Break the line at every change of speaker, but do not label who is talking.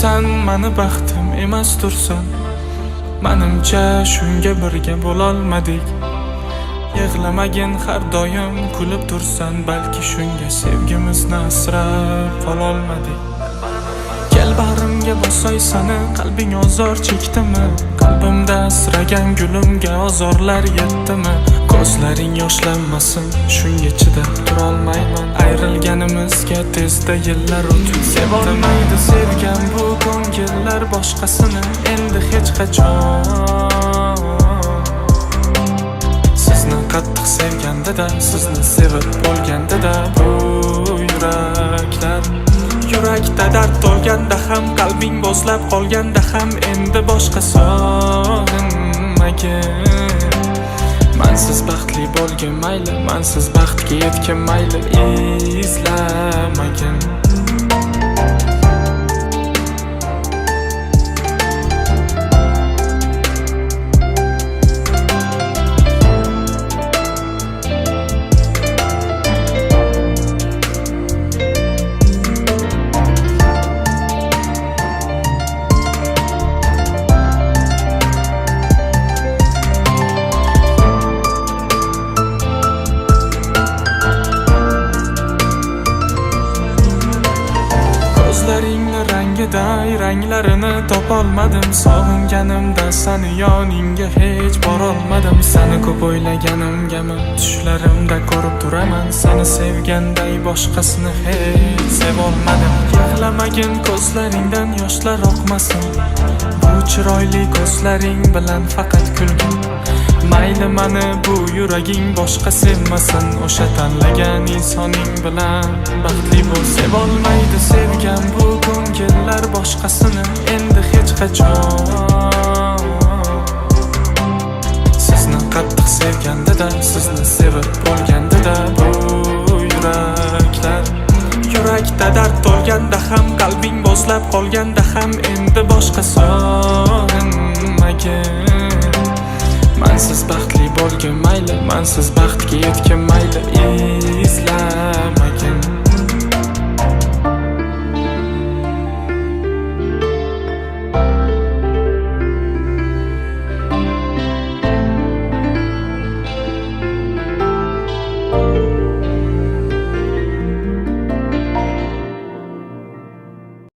san mani baxtim emas tursan manimcha shunga birga bo'lolmadik yig'lamagin har doim kulib tursan balki shunga sevgimizni asrab qololmadik kel bag'rimga bosay sani qalbing ozor chekdimi qalbimda asragan gulimga ozorlar yetdimi ko'zlaring yoshlanmasin shunga chidab turolmayman ayrilganimizga tezda yillar o'tib sevolmaydi sevgan bu ko'ngillar boshqasini endi hech qachon. Sizni qattiq sevgandada sizni sevib bo'lgandada bu yuraklar yurakda dard to'lganda ham qalbing bo'zlab qolganda ham endi boshqa sog'inmagin mansiz baxtli bo'lgin mayli mansiz baxtga yetgin mayli izlamagin. Ko'zlaringni ranglarini topolmadim. Sog'inganimda sani yoningga hech borolmadim. Sani ko'p o'ylaganimgami tushlarimda ko'rib turaman. Sani sevganday boshqasini hech sevolmadim. Yig'lamagin ko'zlaringdan yoshlar oqmasin. Bu chiroyli ko'zlaring bilan faqat kulgin. Mayli mani bu yuraging boshqa sevmasin. O'sha tanlagan insoning bilan baxtli bo'l. Sevolmaydi sevgan bu ko'ngillar boshqasini endi hech qachon. Sizni qattiq sevgandida sizni sevib bo'lgandida bu yuraklar. Yurakda dard to'lganda ham, qalbing bo'zlab qolganda ham endi boshqa sog'inmagin Mansiz baxtli bo'lgin mayli, mansiz baxtga yetgin mayli, izlamagin